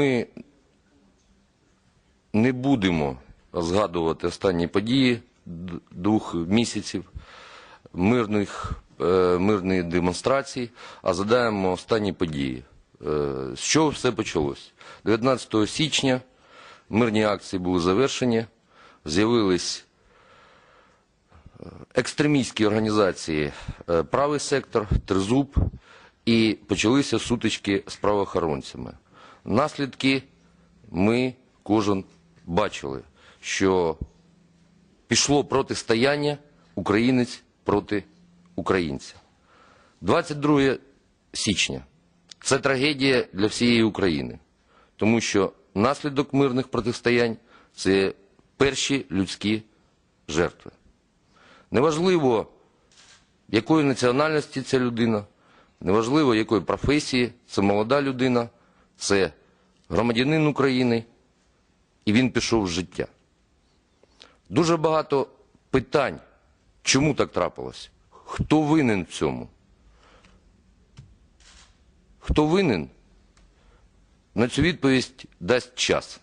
Ми не будемо згадувати останні події двох місяців мирних, е, мирної демонстрації, а згадаємо останні події. Е, З чого все почалось? 19 січня мирні акції були завершені, з'явились е, екстремістські організації Правий сектор, Тризуб і почалися сутички з правоохоронцями. Наслідки ми кожен бачили, що пішло протистояння українець проти українця. 22 січня це трагедія для всієї України, тому що наслідок мирних протистоянь це перші людські жертви. Неважливо, якої національності ця людина, неважливо, якої професії, це молода людина, це громадянин України, і він пішов з життя. Дуже багато питань, чому так трапилось? Хто винен в цьому? Хто винен? На цю відповідь дасть час.